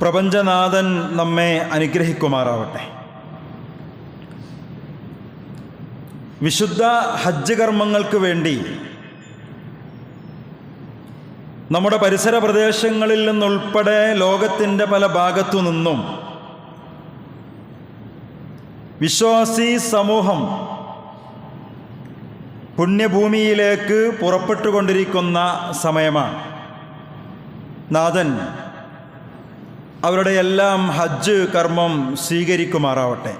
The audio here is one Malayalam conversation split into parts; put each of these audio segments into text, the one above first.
പ്രപഞ്ചനാഥൻ നമ്മെ അനുഗ്രഹിക്കുമാറാവട്ടെ. വിശുദ്ധ ഹജ്ജ് കർമ്മങ്ങൾക്ക് വേണ്ടി നമ്മുടെ പരിസര പ്രദേശങ്ങളിൽ നിന്നുൾപ്പെടെ ലോകത്തിന്റെ പല ഭാഗത്തു നിന്നും വിശ്വാസി സമൂഹം പുണ്യഭൂമിയിലേക്ക് പുറപ്പെട്ടുകൊണ്ടിരിക്കുന്ന സമയമാണ് നാഥൻ അവരുടെ എല്ലാം ഹജ്ജ് കർമ്മം സ്വീകരിക്കുമാറാവട്ടെ.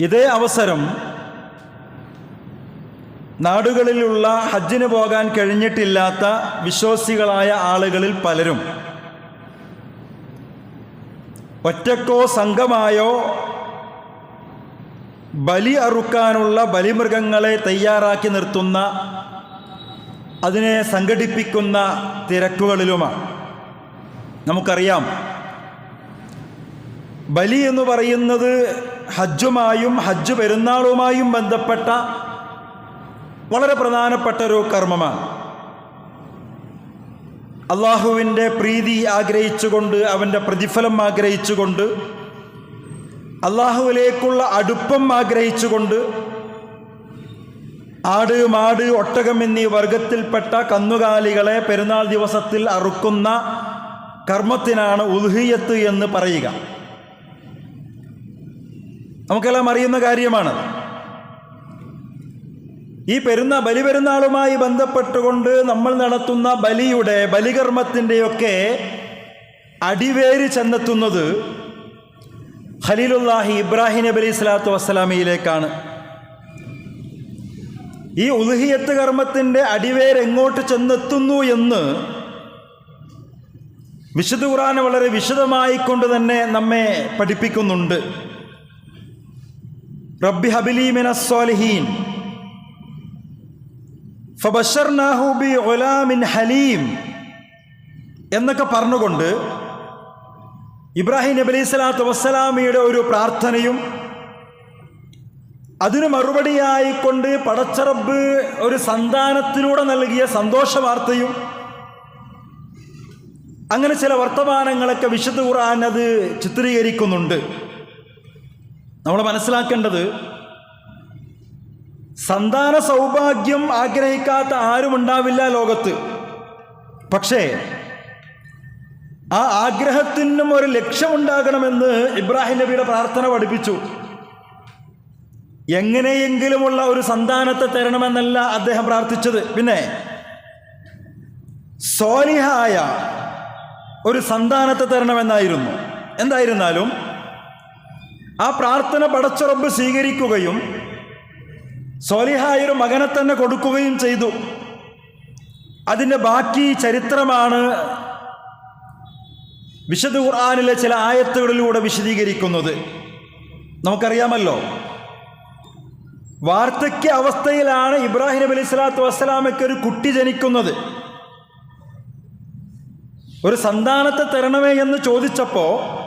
ഇതേ അവസരം നാടുകളിലുള്ള ഹജ്ജിന് പോകാൻ കഴിഞ്ഞിട്ടില്ലാത്ത വിശ്വാസികളായ ആളുകളിൽ പലരും ഒറ്റക്കോ സംഘമായോ ബലി അറുക്കാനുള്ള ബലിമൃഗങ്ങളെ തയ്യാറാക്കി നിർത്തുന്ന അതിനെ സംഘടിപ്പിക്കുന്ന തിരക്കുകളിലുമാണ്. നമുക്കറിയാം. ബലി എന്ന് പറയുന്നത് ഹജ്ജുമായും ഹജ്ജ് പെരുന്നാളുമായും ബന്ധപ്പെട്ട വളരെ പ്രധാനപ്പെട്ട ഒരു കർമ്മമാണ്. അള്ളാഹുവിന്റെ പ്രീതി ആഗ്രഹിച്ചുകൊണ്ട് അവന്റെ പ്രതിഫലം ആഗ്രഹിച്ചുകൊണ്ട് അള്ളാഹുവിലേക്കുള്ള അടുപ്പം ആഗ്രഹിച്ചുകൊണ്ട് ആട് മാട് ഒട്ടകം എന്നീ വർഗത്തിൽപ്പെട്ട കന്നുകാലികളെ പെരുന്നാൾ ദിവസത്തിൽ അറുക്കുന്ന കർമ്മത്തിനാണ് ഉൽഹിയത്ത് എന്ന് പറയുക. നമുക്കെല്ലാം അറിയുന്ന കാര്യമാണ്. ഈ പെരുന്ന ബലിപെരുന്നാളുമായി ബന്ധപ്പെട്ടുകൊണ്ട് നമ്മൾ നടത്തുന്ന ബലിയുടെ ബലികർമ്മത്തിന്റെയൊക്കെ അടിവേര് ചെന്നെത്തുന്നത് ഖലീലുല്ലാഹി ഇബ്രാഹിം നബി അലൈഹി സ്വലാത്തു വസ്സലാമിയിലേക്കാണ്. ഈ ഉൽഹിയത്ത് കർമ്മത്തിന്റെ അടിവേരെങ്ങോട്ട് ചെന്നെത്തുന്നു എന്ന് വിശുദ്ധ ഖുറാൻ വളരെ വിശദമായി കൊണ്ട് തന്നെ നമ്മെ പഠിപ്പിക്കുന്നുണ്ട്. റബ്ബി ഹബിലി ഹലീം. എന്നൊക്കെ പറഞ്ഞുകൊണ്ട് ഇബ്രാഹിം നബി അലൈഹി സ്വലാത്തു വസ്സലാമിയുടെ ഒരു പ്രാർത്ഥനയും അതിനു മറുപടിയായിക്കൊണ്ട് പടച്ചറബ് ഒരു സന്താനത്തിലൂടെ നൽകിയ സന്തോഷ വാർത്തയും അങ്ങനെ ചില വർത്തമാനങ്ങളൊക്കെ വിശുദ്ധ ഖുർആൻ അത് ചിത്രീകരിക്കുന്നുണ്ട്. നമ്മൾ മനസ്സിലാക്കേണ്ടത് സന്താന സൗഭാഗ്യം ആഗ്രഹിക്കാത്ത ആരും ഉണ്ടാവില്ല ലോകത്ത്. പക്ഷേ ആ ആഗ്രഹത്തിനും ഒരു ലക്ഷ്യമുണ്ടാകണമെന്ന് ഇബ്രാഹിം നബിയുടെ പ്രാർത്ഥന പഠിപ്പിച്ചു. എങ്ങനെയെങ്കിലുമുള്ള ഒരു സന്താനത്തെ തരണമെന്നല്ല അദ്ദേഹം പ്രാർത്ഥിച്ചത്. പിന്നെ സ്വാലിഹായ ഒരു സന്താനത്തെ തരണമെന്നായിരുന്നു. എന്തായിരുന്നാലും ആ പ്രാർത്ഥന പടച്ചുറപ്പ് സ്വീകരിക്കുകയും സോലിഹായൊരു മകനെ തന്നെ കൊടുക്കുകയും ചെയ്തു. അതിന്റെ ബാക്കി ചരിത്രമാണ് വിശുദ്ധ ഖുർആാനിലെ ചില ആയത്തുകളിലൂടെ വിശദീകരിക്കുന്നത്. നമുക്കറിയാമല്ലോ വാർദ്ധക്യ അവസ്ഥയിലാണ് ഇബ്രാഹിം നബി അലൈഹി സ്വലാത്തു വസ്സലാമയ്ക്ക് ഒരു കുട്ടി ജനിക്കുന്നത്. ഒരു സന്താനത്തെ തരണമേ എന്ന് ചോദിച്ചപ്പോൾ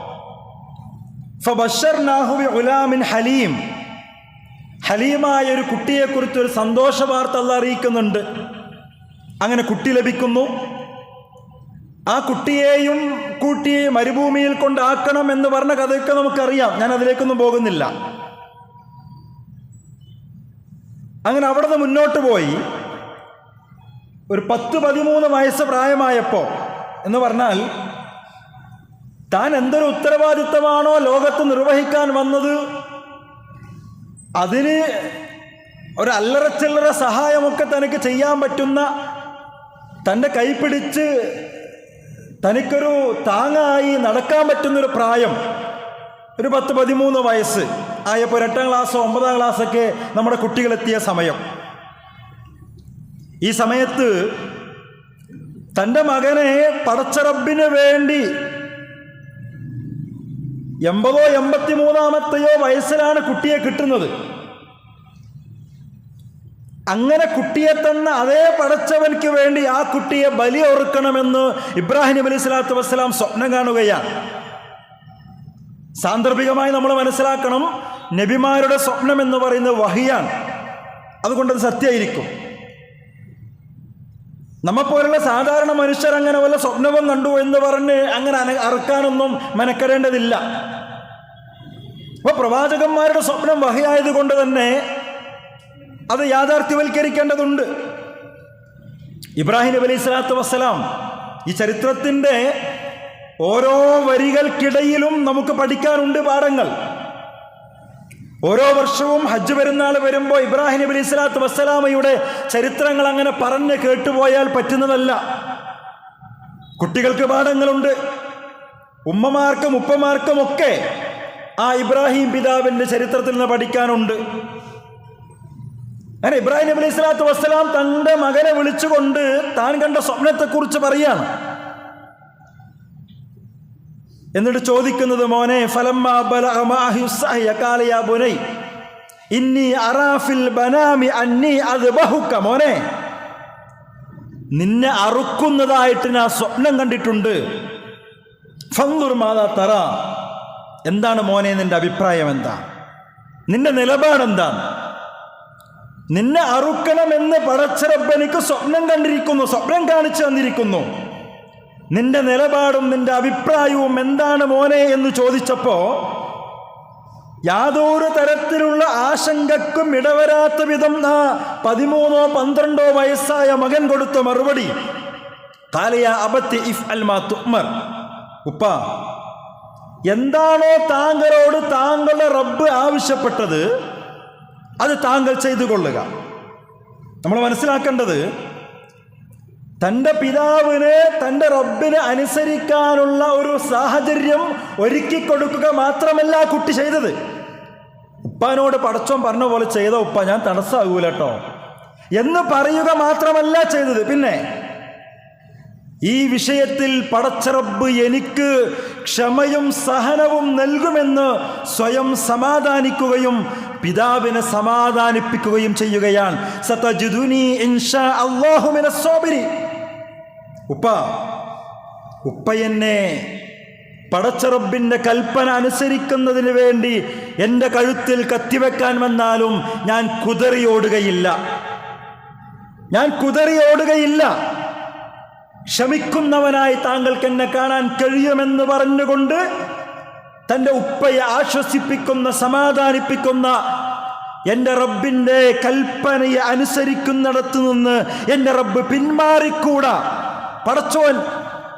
ഹലീം. ഹലീമായ ഒരു കുട്ടിയെക്കുറിച്ച് ഒരു സന്തോഷ വാർത്ത അല്ല അറിയിക്കുന്നുണ്ട്. അങ്ങനെ കുട്ടി ലഭിക്കുന്നു. ആ കുട്ടിയെയും കൂട്ടി മരുഭൂമിയിൽ കൊണ്ടാക്കണം എന്ന് പറഞ്ഞ കഥയൊക്കെ നമുക്കറിയാം. ഞാൻ അതിലേക്കൊന്നും പോകുന്നില്ല. അങ്ങനെ അവിടെ നിന്ന് മുന്നോട്ട് പോയി. ഒരു പത്ത് പതിമൂന്ന് വയസ്സ് പ്രായമായപ്പോൾ എന്ന് പറഞ്ഞാൽ താൻ എന്തൊരു ഉത്തരവാദിത്തമാണോ ലോകത്ത് നിർവഹിക്കാൻ വന്നത്? അതിന് ഒരു അല്ലറ ചില്ലറ സഹായമൊക്കെ തനിക്ക് ചെയ്യാൻ പറ്റുന്ന തന്റെ കൈപിടിച്ച് തനിക്കൊരു താങ്ങായി നടക്കാൻ പറ്റുന്നൊരു പ്രായം ഒരു പത്ത് പതിമൂന്ന് വയസ്സ് ആയപ്പോൾ എട്ടാം ക്ലാസ്സോ ഒമ്പതാം ക്ലാസ്സൊക്കെ നമ്മുടെ കുട്ടികളെത്തിയ സമയം. ഈ സമയത്ത് തന്റെ മകനെ പടച്ചറബിന് വേണ്ടി എൺപതോ എൺപത്തി മൂന്നാമത്തെയോ വയസ്സിലാണ് കുട്ടിയെ കിട്ടുന്നത്. അങ്ങനെ കുട്ടിയെ തന്ന അതേ പടച്ചവൻക്ക് വേണ്ടി ആ കുട്ടിയെ ബലി ഒറുക്കണമെന്ന് ഇബ്രാഹിം അലൈഹി സ്വലാത്തു വസ്സലാം സ്വപ്നം കാണുകയാണ്. സാന്ദർഭികമായി നമ്മൾ മനസ്സിലാക്കണം നബിമാരുടെ സ്വപ്നം എന്ന് പറയുന്നത് വഹിയാണ്. അതുകൊണ്ടത് സത്യമായിരിക്കും. നമ്മെപ്പോലുള്ള സാധാരണ മനുഷ്യർ അങ്ങനെ വല്ല സ്വപ്നവും കണ്ടു എന്ന് പറഞ്ഞ് അങ്ങനെ അറുക്കാനൊന്നും മെനക്കെടേണ്ടതില്ല. അപ്പൊ പ്രവാചകന്മാരുടെ സ്വപ്നം വഹയായതുകൊണ്ട് തന്നെ അത് യാഥാർത്ഥ്യവൽക്കരിക്കേണ്ടതുണ്ട്. ഇബ്രാഹിം നബി അലൈഹി സ്വലാത്തു വസ്സലാം ഈ ചരിത്രത്തിന്റെ ഓരോ വരികൾക്കിടയിലും നമുക്ക് പഠിക്കാനുണ്ട് പാഠങ്ങൾ. ഓരോ വർഷവും ഹജ്ജ് പെരുന്നാൾ വരുമ്പോൾ ഇബ്രാഹിം നബി അലൈഹി സ്വലാത്തു വസ്സലാമയുടെ ചരിത്രങ്ങൾ അങ്ങനെ പറഞ്ഞ് കേട്ടുപോയാൽ പറ്റുന്നതല്ല. കുട്ടികൾക്ക് പാഠങ്ങളുണ്ട്. ഉമ്മമാർക്കും ഉപ്പമാർക്കും ഒക്കെ ആ ഇബ്രാഹിം പിതാവിന്റെ ചരിത്രത്തിൽ നിന്ന് പഠിക്കാനുണ്ട്. അങ്ങനെ ഇബ്രാഹിം നബി അലൈഹി സ്വലാത്തു വസ്സലാം തന്റെ മകനെ വിളിച്ചുകൊണ്ട് താൻ കണ്ട സ്വപ്നത്തെക്കുറിച്ച് പറയാണ്. എന്നിട്ട് ചോദിക്കുന്നത് മോനെ ഇന്നി അറാഫിൽ അന്നി മോനെ. നിന്നെ അറുക്കുന്നതായിട്ട് ഞാൻ സ്വപ്നം കണ്ടിട്ടുണ്ട്. ഫങ്കുർ മാതാ തറ. എന്താണ് മോനെ നിന്റെ അഭിപ്രായം എന്താ? നിന്റെ നിലപാട് എന്താണ് നിന്നെ അറുക്കണമെന്ന് പടച്ചറബ് സ്വപ്നം കണ്ടിരിക്കുന്നു സ്വപ്നം കാണിച്ചു തന്നിരിക്കുന്നു. നിന്റെ നിലപാടും നിന്റെ അഭിപ്രായവും എന്താണ് മോനെ എന്ന് ചോദിച്ചപ്പോ യാതൊരു തരത്തിലുള്ള ആശങ്കക്കും ഇടവരാത്ത വിധം ആ പതിമൂന്നോ പന്ത്രണ്ടോ വയസ്സായ മകൻ കൊടുത്ത മറുപടി കാലയ അബത്തി ഇഫ് അൽമാ തുമർ ഉപ്പ എന്താണോ താങ്കളോട് താങ്കളുടെ റബ്ബ് ആവശ്യപ്പെട്ടത് അത് താങ്കൾ ചെയ്തു കൊള്ളുക. നമ്മൾ മനസ്സിലാക്കേണ്ടത് തന്റെ പിതാവിനെ തന്റെ റബ്ബിനെ അനുസരിക്കാനുള്ള ഒരു സാഹചര്യം ഒരുക്കി കൊടുക്കുക മാത്രമല്ല കുട്ടി ചെയ്തത്. ഉപ്പാനോട് പടച്ചോൻ പറഞ്ഞ പോലെ ചെയ്ത ഉപ്പ ഞാൻ തടസ്സമാകൂല കേട്ടോ എന്ന് പറയുക മാത്രമല്ല ചെയ്തത്. പിന്നെ ഈ വിഷയത്തിൽ പടച്ചറബ് എനിക്ക് ക്ഷമയും സഹനവും നൽകുമെന്ന് സ്വയം സമാധാനിക്കുകയും പിതാവിനെ സമാധാനിപ്പിക്കുകയും ചെയ്യുകയാണ്. സത്തജുദുനി ഇൻഷാ അള്ളാഹുമിനെ സാബിരി ഉപ്പ ഉപ്പ എന്നെ പടച്ചറബിന്റെ കൽപ്പന അനുസരിക്കുന്നതിന് വേണ്ടി എന്റെ കഴുത്തിൽ കത്തിവെക്കാൻ വന്നാലും ഞാൻ കുതറി ഓടുകയില്ല ഞാൻ കുതറി ഓടുകയില്ല ക്ഷമിക്കുന്നവനായി താങ്കൾക്ക് എന്നെ കാണാൻ കഴിയുമെന്ന് പറഞ്ഞുകൊണ്ട് തന്റെ ഉപ്പയെ ആശ്വസിപ്പിക്കുന്ന സമാധാനിപ്പിക്കുന്ന എന്റെ റബ്ബിന്റെ കൽപ്പനയെ അനുസരിക്കുന്നിടത്തു നിന്ന് എന്റെ റബ്ബ് പിന്മാറിക്കൂടാ. പടച്ചോൻ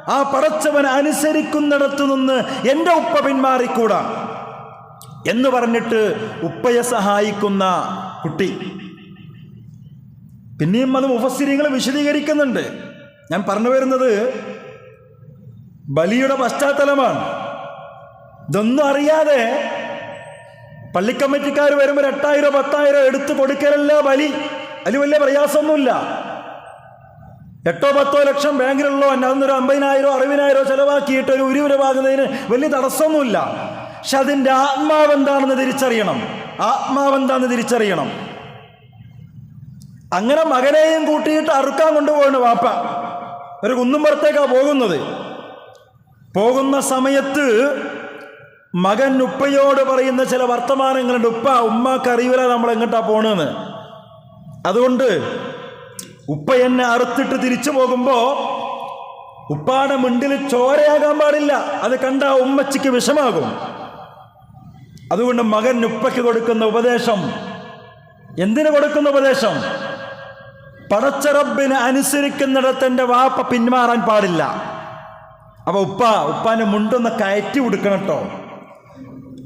ആ പടച്ചവൻ അനുസരിക്കുന്നിടത്തു നിന്ന് എന്റെ ഉപ്പ പിന്മാറിക്കൂടാ. എന്ന് പറഞ്ഞിട്ട് ഉപ്പയെ സഹായിക്കുന്ന കുട്ടി. പിന്നെയും അത് മുഫസ്സിരിങ്ങൾ വിശദീകരിക്കുന്നുണ്ട്. ഞാൻ പറഞ്ഞു വരുന്നത് ബലിയുടെ പശ്ചാത്തലമാണ്. ഇതൊന്നും അറിയാതെ പള്ളിക്കമ്മിറ്റിക്കാർ വരുമ്പോൾ എട്ടായിരം പത്തായിരം എടുത്തു കൊടുക്കലല്ല ബലി. അതിൽ വലിയ പ്രയാസമൊന്നുമില്ല. എട്ടോ പത്തോ ലക്ഷം ബാങ്കിലുള്ളോ അന്നൊരു അമ്പതിനായിരോ അറുപതിനായിരോ ചെലവാക്കിയിട്ട് ഒരു ഉരുവിര വാങ്ങുന്നതിന് വലിയ തടസ്സമൊന്നുമില്ല. പക്ഷെ അതിന്റെ ആത്മാവ് എന്താണെന്ന് തിരിച്ചറിയണം. ആത്മാവ് എന്താണെന്ന് തിരിച്ചറിയണം. അങ്ങനെ മകനെയും കൂട്ടിയിട്ട് അറുക്കാൻ കൊണ്ടുപോകണം വാപ്പ. ഒരു കുന്നുംപുറത്തേക്കാണ് പോകുന്നത്. പോകുന്ന സമയത്ത് മകൻ ഉപ്പയോട് പറയുന്ന ചില വർത്തമാനങ്ങളുണ്ട്. ഉപ്പ ഉമ്മക്ക് അറിയില്ല നമ്മൾ എങ്ങോട്ടാണ് പോണെന്ന്. അതുകൊണ്ട് ഉപ്പ എന്നെ അറുത്തിട്ട് തിരിച്ചു പോകുമ്പോ ഉപ്പാടെ മുണ്ടിൽ ചോരയാകാൻ പാടില്ല. അത് കണ്ട ഉമ്മച്ചിക്ക് വിഷമാകും. അതുകൊണ്ട് മകൻ ഉപ്പയ്ക്ക് കൊടുക്കുന്ന ഉപദേശം. എന്തിനു കൊടുക്കുന്ന ഉപദേശം? പടച്ചറബിനെ അനുസരിക്കുന്നിടത്ത് എന്റെ വാപ്പ പിന്മാറാൻ പാടില്ല. അപ്പൊ ഉപ്പ ഉപ്പാന്റെ മുണ്ടൊന്ന് കയറ്റി കൊടുക്കണം കേട്ടോ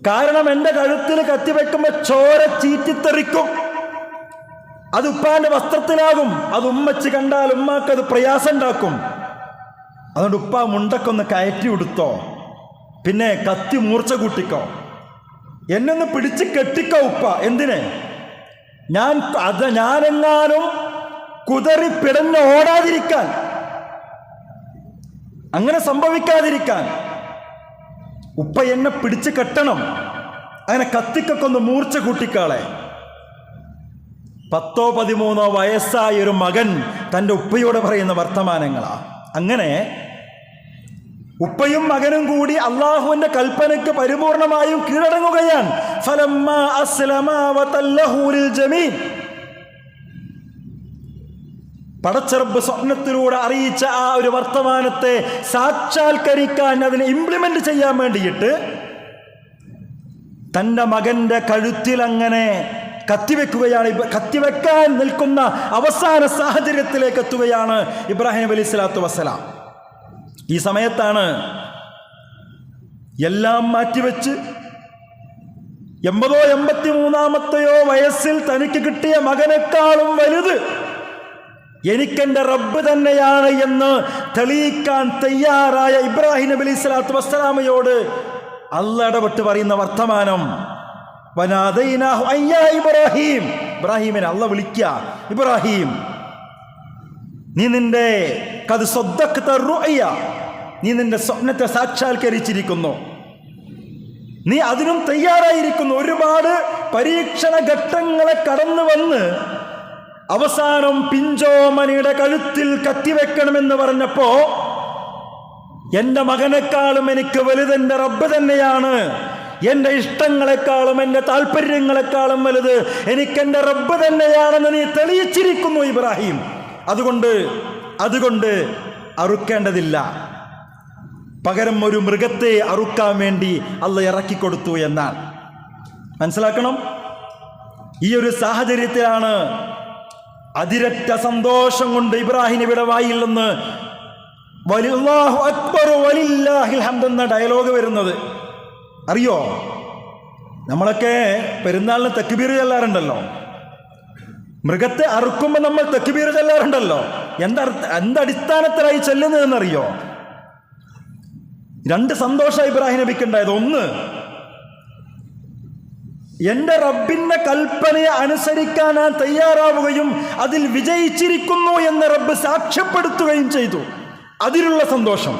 കാരണം എന്റെ കഴുത്തിൽ കത്തി വെക്കുമ്പോൾ ചോര ചീറ്റിത്തെറിക്കും. അത് ഉപ്പാന്റെ വസ്ത്രത്തിലാകും. അത് ഉമ്മച്ച് കണ്ടാൽ ഉമ്മാക്ക് അത് പ്രയാസം ഉണ്ടാക്കും അതുകൊണ്ട് ഉപ്പ മുണ്ടക്കൊന്ന് കയറ്റി ഉടുത്തോ. പിന്നെ കത്തി മൂർച്ച കൂട്ടിക്കോ. എന്നൊന്ന് പിടിച്ച് കെട്ടിക്കോ ഉപ്പ. എന്തിനെ? ഞാൻ അത് ഞാനെങ്ങാനും കുതറി പിടഞ്ഞ് ഓടാതിരിക്കാൻ. അങ്ങനെ സംഭവിക്കാതിരിക്കാൻ. ഉപ്പ എന്നെ പിടിച്ച് കെട്ടണം. അങ്ങനെ കത്തിക്കൊക്കെ ഒന്ന് മൂർച്ച കൂട്ടിക്കാളെ. പത്തോ പതിമൂന്നോ വയസ്സായ ഒരു മകൻ തന്റെ ഉപ്പയോട് പറയുന്ന വർത്തമാനങ്ങളാണ് അങ്ങനെ ഉപ്പയും മകനും കൂടി അള്ളാഹുവിന്റെ കൽപ്പനയ്ക്ക് പരിപൂർണമായും കീഴടങ്ങുകയാണ്. പടച്ചെറുപ്പ് സ്വപ്നത്തിലൂടെ അറിയിച്ച ആ ഒരു വർത്തമാനത്തെ സാക്ഷാത്കരിക്കാൻ അതിനെ ഇംപ്ലിമെന്റ് ചെയ്യാൻ വേണ്ടിയിട്ട് തന്റെ മകന്റെ കഴുത്തിൽ അങ്ങനെ കത്തിവെക്കുകയാണ്. കത്തിവെക്കാൻ നിൽക്കുന്ന അവസാന സാഹചര്യത്തിലേക്ക് എത്തുകയാണ് ഇബ്രാഹിം അലി സ്വലാത്തു വസ്സലാം. ഈ സമയത്താണ് എല്ലാം മാറ്റിവെച്ച് എൺപതോ എൺപത്തി മൂന്നാമത്തെയോ വയസ്സിൽ തനിക്ക് കിട്ടിയ മകനേക്കാളും വലുത് എനിക്കെന്റെ റബ്ബ് തന്നെയാണ് എന്ന് തെളിയിക്കാൻ തയ്യാറായ ഇബ്രാഹിം അലൈഹി സ്വലാത്തു വസ്സലാമയോട് അല്ല ഇടപെട്ട് പറയുന്ന വർത്തമാനം ഇബ്രാഹിം. ഇബ്രാഹിമിനെ അല്ല വിളിക്കുക ഇബ്രാഹിം നീ നിന്റെ കത് സ്വന്തക്കത്തെ റുഅയ്യ. നീ നിന്റെ സ്വപ്നത്തെ സാക്ഷാത്കരിച്ചിരിക്കുന്നു. നീ അതിനും തയ്യാറായിരിക്കുന്നു. ഒരുപാട് പരീക്ഷണ ഘട്ടങ്ങളെ കടന്നു വന്ന് അവസാനം പിഞ്ചോമനിയുടെ കഴുത്തിൽ കത്തിവെക്കണമെന്ന് പറഞ്ഞപ്പോ എന്റെ മകനെക്കാളും എനിക്ക് വലുതെന്റെ റബ്ബ് തന്നെയാണ്. എന്റെ ഇഷ്ടങ്ങളെക്കാളും എന്റെ താല്പര്യങ്ങളെക്കാളും വലുത് എനിക്ക് എന്റെ റബ്ബ് തന്നെയാണെന്ന് നീ തെളിയിച്ചിരിക്കുന്നു ഇബ്രാഹിം. അതുകൊണ്ട് അതുകൊണ്ട് അറുക്കേണ്ടതില്ല. പകരം ഒരു മൃഗത്തെ അറുക്കാൻ വേണ്ടി അല്ല ഇറക്കിക്കൊടുത്തു എന്നാണ് മനസ്സിലാക്കണം? ഈ ഒരു സാഹചര്യത്തിലാണ് അതിരറ്റ സന്തോഷം കൊണ്ട് ഇബ്രാഹിം ഇവിടെ വായിൽ നിന്ന് അക്ബർ വലില്ലാഹിൽ ഹംദ് എന്ന ഡയലോഗ് വരുന്നത്. അറിയോ? നമ്മളൊക്കെ പെരുന്നാളിന് തെക്കുബീർ ചെല്ലാറുണ്ടല്ലോ. മൃഗത്തെ അറുക്കുമ്പോൾ നമ്മൾ തെക്കുബീർ ചെല്ലാറുണ്ടല്ലോ. എന്തർത്ഥ എന്തടിസ്ഥാനത്തിലായി ചെല്ലുന്നതെന്നറിയോ? രണ്ട് സന്തോഷം ഇബ്രാഹിം നബിക്കുണ്ടായത്. ഒന്ന് എന്റെ റബ്ബിന്റെ കൽപ്പനയെ അനുസരിക്കാൻ ഞാൻ തയ്യാറാവുകയും അതിൽ വിജയിച്ചിരിക്കുന്നു എന്ന് റബ്ബ് സാക്ഷ്യപ്പെടുത്തുകയും ചെയ്തു. അതിലുള്ള സന്തോഷം.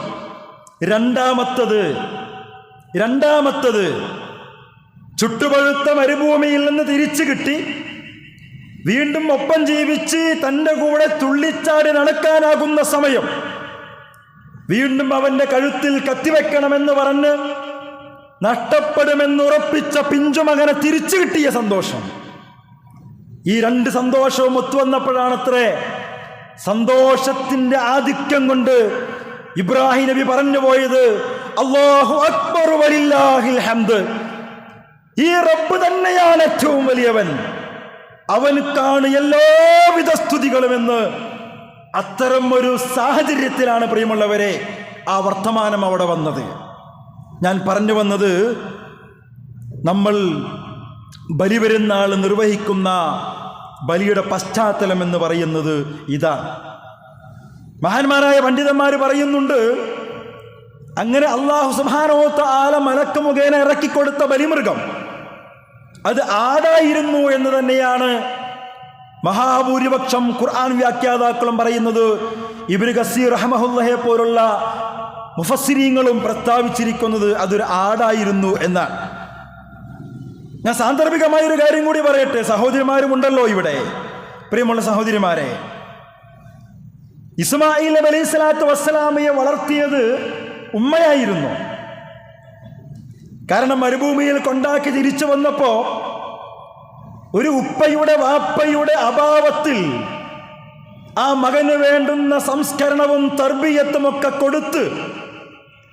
രണ്ടാമത്തത് രണ്ടാമത്തത് ചുട്ടുപഴുത്ത മരുഭൂമിയിൽ നിന്ന് തിരിച്ചു കിട്ടി. വീണ്ടും ഒപ്പം ജീവിച്ച് തന്റെ കൂടെ തുള്ളിച്ചാടി നടക്കാനാകുന്ന സമയം. വീണ്ടും അവന്റെ കഴുത്തിൽ കത്തിവെക്കണമെന്ന് പറഞ്ഞ് നഷ്ടപ്പെടുമെന്നുറപ്പിച്ച പിഞ്ചുമകനെ തിരിച്ചു കിട്ടിയ സന്തോഷം. ഈ രണ്ട് സന്തോഷവും ഒത്തുവന്നപ്പോഴാണത്രേ സന്തോഷത്തിന്റെ ആധിക്യം കൊണ്ട് ഇബ്രാഹിം നബി പറഞ്ഞു പോയത് അള്ളാഹു അക്ബർ വലില്ലാഹിൽ ഹംദ്. ഈ റബ്ബ് തന്നെയാണ് ഏറ്റവും വലിയവൻ. അവനുക്കാണ് എല്ലാവിധ സ്തുതികളുമെന്ന് അത്തരം ഒരു സാഹചര്യത്തിലാണ് പ്രിയമുള്ളവരെ ആ വർത്തമാനം അവിടെ വന്നത്. ഞാൻ പറഞ്ഞു വന്നത് നമ്മൾ ബലി ബലിപെരുന്നാൾ നിർവഹിക്കുന്ന ബലിയുടെ പശ്ചാത്തലം എന്ന് പറയുന്നത് ഇതാണ്. മഹാന്മാരായ പണ്ഡിതന്മാർ പറയുന്നുണ്ട് അങ്ങനെ അള്ളാഹു സുഹാനോത്ത ആല മലക്ക് മുഖേന ഇറക്കിക്കൊടുത്ത ബലിമൃഗം. അത് ആടായിരുന്നു എന്ന് തന്നെയാണ് മഹാഭൂരിപക്ഷം ഖുർആൻ വ്യാഖ്യാതാക്കളും പറയുന്നത്. ഇബിന് ഗസീർ റഹമഹുല്ലഹെ പോലുള്ള മുഫസ്സിരീങ്ങളും പ്രസ്താവിച്ചിരിക്കുന്നത് അതൊരു ആടായിരുന്നു എന്നാണ്. ഞാൻ സാന്ദർഭികമായ ഒരു കാര്യം കൂടി പറയട്ടെ. സഹോദരിമാരും ഉണ്ടല്ലോ ഇവിടെ. പ്രിയമുള്ള സഹോദരിമാരെ. ഇസ്മായിൽ അലൈഹി സ്വലാത്തു വസ്സലാമയെ വളർത്തിയത് ഉമ്മയായിരുന്നു. കാരണം മരുഭൂമിയിൽ കൊണ്ടാക്കി തിരിച്ചു വന്നപ്പോ ഒരു ഉപ്പയുടെ വാപ്പയുടെ അഭാവത്തിൽ ആ മകന് വേണ്ടുന്ന സംസ്കരണവും തർബീയത്തും ഒക്കെ കൊടുത്ത്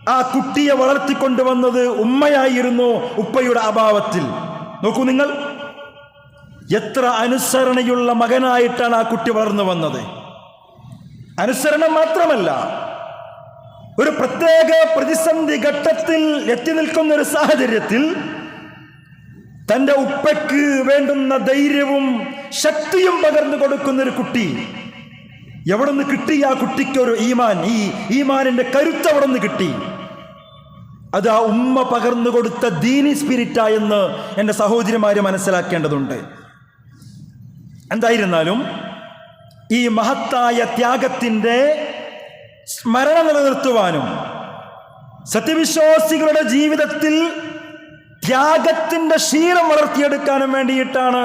ആ കുട്ടിയെ വളർത്തിക്കൊണ്ടുവന്നത് ഉമ്മയായിരുന്നു ഉപ്പയുടെ അഭാവത്തിൽ. നോക്കൂ നിങ്ങൾ. എത്ര അനുസരണയുള്ള മകനായിട്ടാണ് ആ കുട്ടി വളർന്നു വന്നത്. അനുസരണം മാത്രമല്ല ഒരു പ്രത്യേക പ്രതിസന്ധി ഘട്ടത്തിൽ എത്തി നിൽക്കുന്ന ഒരു സാഹചര്യത്തിൽ തന്റെ ഉപ്പയ്ക്ക് വേണ്ടുന്ന ധൈര്യവും ശക്തിയും പകർന്നു കൊടുക്കുന്ന ഒരു കുട്ടി എവിടെ നിന്ന് കിട്ടി ആ കുട്ടിക്ക് ഒരു ഈമാൻ? ഈ ഈമാനിന്റെ കരുത്ത് അവിടെ നിന്ന് കിട്ടി? അത് ആ ഉമ്മ പകർന്നു കൊടുത്ത ദീനി സ്പിരിറ്റായെന്ന് എന്റെ സഹോദരിമാര് മനസ്സിലാക്കേണ്ടതുണ്ട്. എന്തായിരുന്നാലും ഈ മഹത്തായ ത്യാഗത്തിന്റെ സ്മരണ നിലനിർത്തുവാനും സത്യവിശ്വാസികളുടെ ജീവിതത്തിൽ ത്യാഗത്തിന്റെ ശീലം വളർത്തിയെടുക്കാനും വേണ്ടിയിട്ടാണ്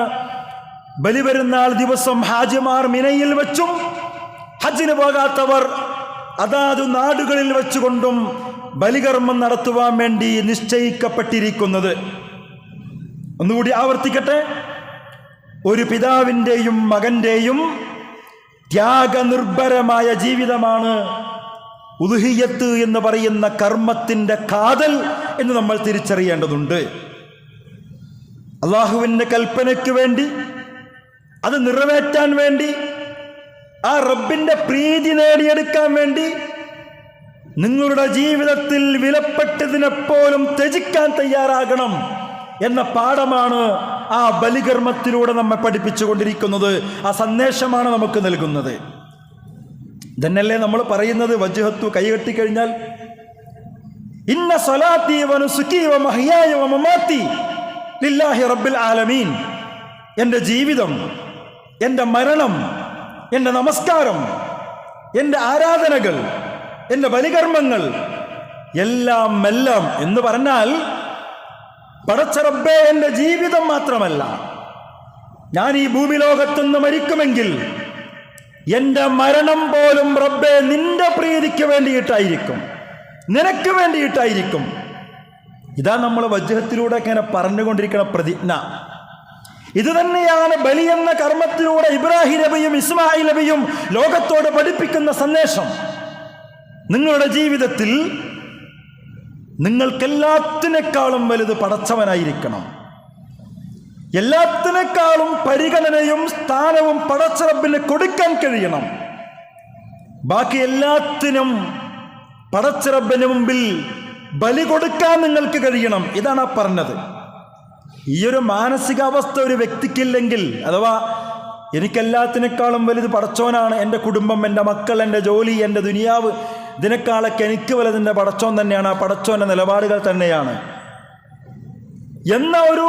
ബലിപെരുന്നാൾ ദിവസം ഹാജിമാർ മിനയിൽ വെച്ചും ഹജ്ജിന് പോകാത്തവർ അതാത് നാടുകളിൽ വെച്ചുകൊണ്ടും ബലികർമ്മം നടത്തുവാൻ വേണ്ടി നിശ്ചയിക്കപ്പെട്ടിരിക്കുന്നത്. ഒന്നുകൂടി ആവർത്തിക്കട്ടെ. ഒരു പിതാവിന്റെയും മകന്റെയും ത്യാഗനിർഭരമായ ജീവിതമാണ് ഉദുഹിയത്ത് എന്ന് പറയുന്ന കർമ്മത്തിന്റെ കാതൽ എന്ന് നമ്മൾ തിരിച്ചറിയേണ്ടതുണ്ട്. അള്ളാഹുവിന്റെ കൽപ്പനയ്ക്ക് വേണ്ടി അത് നിറവേറ്റാൻ വേണ്ടി ആ റബ്ബിന്റെ പ്രീതി നേടിയെടുക്കാൻ വേണ്ടി നിങ്ങളുടെ ജീവിതത്തിൽ വിലപ്പെട്ടതിനെപ്പോലും ത്യജിക്കാൻ തയ്യാറാകണം എന്ന പാഠമാണ് ആ ബലികർമ്മത്തിലൂടെ നമ്മെ പഠിപ്പിച്ചുകൊണ്ടിരിക്കുന്നത്. ആ സന്ദേശമാണ് നമുക്ക് നൽകുന്നത്. ഇതന്നല്ലേ നമ്മൾ പറയുന്നത്? വജ്ഹത്തു കൈകെട്ടിക്കഴിഞ്ഞാൽ ഇന്ന സ്വലാത്തി വനുസുക്കി ലില്ലാഹി റബ്ബിൽ ആലമീൻ. എന്റെ ജീവിതം എന്റെ മരണം എന്റെ നമസ്കാരം എന്റെ ആരാധനകൾ എന്റെ ബലികർമ്മങ്ങൾ എല്ലാം എല്ലാം എന്ന് പറഞ്ഞാൽ പടച്ച റബ്ബേ എന്റെ ജീവിതം മാത്രമല്ല. ഞാൻ ഈ ഭൂമിലോകത്തുനിന്ന് മരിക്കുമെങ്കിൽ എന്റെ മരണം പോലും റബ്ബെ നിന്റെ പ്രീതിക്ക് വേണ്ടിയിട്ടായിരിക്കും. നിനക്ക് വേണ്ടിയിട്ടായിരിക്കും. ഇതാ നമ്മൾ വജ്രത്തിലൂടെ ഇങ്ങനെ പറഞ്ഞുകൊണ്ടിരിക്കുന്ന പ്രതിജ്ഞ. ഇത് തന്നെയാണ് ബലി എന്ന കർമ്മത്തിലൂടെ ഇബ്രാഹിം നബിയും ഇസ്മായിൽ നബിയും ലോകത്തോട് പഠിപ്പിക്കുന്ന സന്ദേശം. നിങ്ങളുടെ ജീവിതത്തിൽ നിങ്ങൾക്കെല്ലാത്തിനേക്കാളും വലുത് പടച്ചവനായിരിക്കണം. എല്ലാത്തിനേക്കാളും പരിഗണനയും സ്ഥാനവും പടച്ചറബിന് കൊടുക്കാൻ കഴിയണം. ബാക്കി എല്ലാത്തിനും പടച്ചറബിന് മുമ്പിൽ ബലി കൊടുക്കാൻ നിങ്ങൾക്ക് കഴിയണം. ഇതാണ് ആ പറഞ്ഞത്. ഈ ഒരു മാനസികാവസ്ഥ ഒരു വ്യക്തിക്കില്ലെങ്കിൽ അഥവാ എനിക്കെല്ലാത്തിനേക്കാളും വലുത് പടച്ചോനാണ് എന്റെ കുടുംബം എന്റെ മക്കൾ എന്റെ ജോലി എന്റെ ദുനിയാവ് ഇതിനേക്കാളൊക്കെ എനിക്ക് വലുതിന്റെ പടച്ചോൻ തന്നെയാണ് ആ പടച്ചോന്റെ നിലപാടുകൾ തന്നെയാണ്. എന്ന ഒരു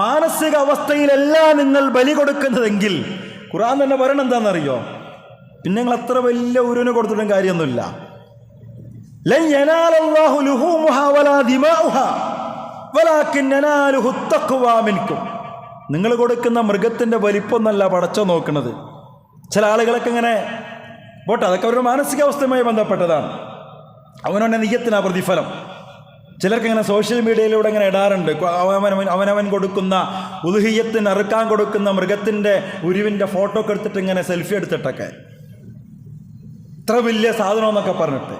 മാനസിക അവസ്ഥയിലല്ല നിങ്ങൾ ബലി കൊടുക്കുന്നതെങ്കിൽ ഖുറാൻ തന്നെ പറയണം എന്താണെന്നറിയോ? പിന്നെ നിങ്ങൾ അത്ര വലിയ ഉരുവിന് കൊടുത്തിട്ടും കാര്യമൊന്നുമില്ല. നിങ്ങൾ കൊടുക്കുന്ന മൃഗത്തിന്റെ വലിപ്പമൊന്നല്ല പടച്ചോ നോക്കുന്നത് ചില ആളുകളൊക്കെ ഇങ്ങനെ പോട്ടെ അതൊക്കെ അവരുടെ മാനസികാവസ്ഥയുമായി ബന്ധപ്പെട്ടതാണ്. അവനവന്റെ നിയത്തിനാ പ്രതിഫലം. ചിലർക്ക് ഇങ്ങനെ സോഷ്യൽ മീഡിയയിലൂടെ ഇങ്ങനെ ഇടാറുണ്ട്. അവനവൻ അവനവൻ കൊടുക്കുന്ന ഉദുഹിയത്തിന് അറുക്കാൻ കൊടുക്കുന്ന മൃഗത്തിന്റെ ഉരുവിന്റെ ഫോട്ടോ ഒക്കെ എടുത്തിട്ട് ഇങ്ങനെ സെൽഫി എടുത്തിട്ടൊക്കെ. ഇത്ര വലിയ സാധനം എന്നൊക്കെ പറഞ്ഞിട്ട്.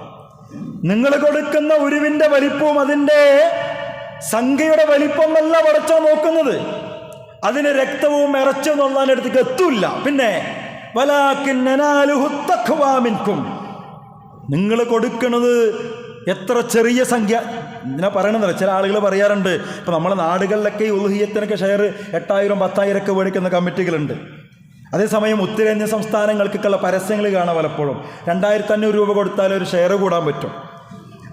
നിങ്ങൾ കൊടുക്കുന്ന ഉരുവിന്റെ വലിപ്പവും അതിന്റെ സംഖ്യയുടെ വലിപ്പമല്ല പടച്ചോ നോക്കുന്നത്. അതിന് രക്തവും ഇറച്ചും നന്നാൻ അടുത്തേക്ക് എത്തൂല്ല. പിന്നെ വലാക്കിൻ നിങ്ങൾ കൊടുക്കുന്നത് എത്ര ചെറിയ സംഖ്യ? ഇതിനെ പറയണമെന്നില്ല ചില ആളുകൾ പറയാറുണ്ട് ഇപ്പം നമ്മളെ നാടുകളിലൊക്കെ ഉൽഹിയത്തിനൊക്കെ ഷെയർ എട്ടായിരം പത്തായിരം ഒക്കെ മേടിക്കുന്ന കമ്മിറ്റികളുണ്ട്. അതേസമയം ഉത്തരേന്ത്യൻ സംസ്ഥാനങ്ങൾക്കൊക്കെയുള്ള പരസ്യങ്ങൾ കാണാം പലപ്പോഴും. രണ്ടായിരത്തി അഞ്ഞൂറ് രൂപ കൊടുത്താൽ ഒരു ഷെയർ കൂടാൻ പറ്റും.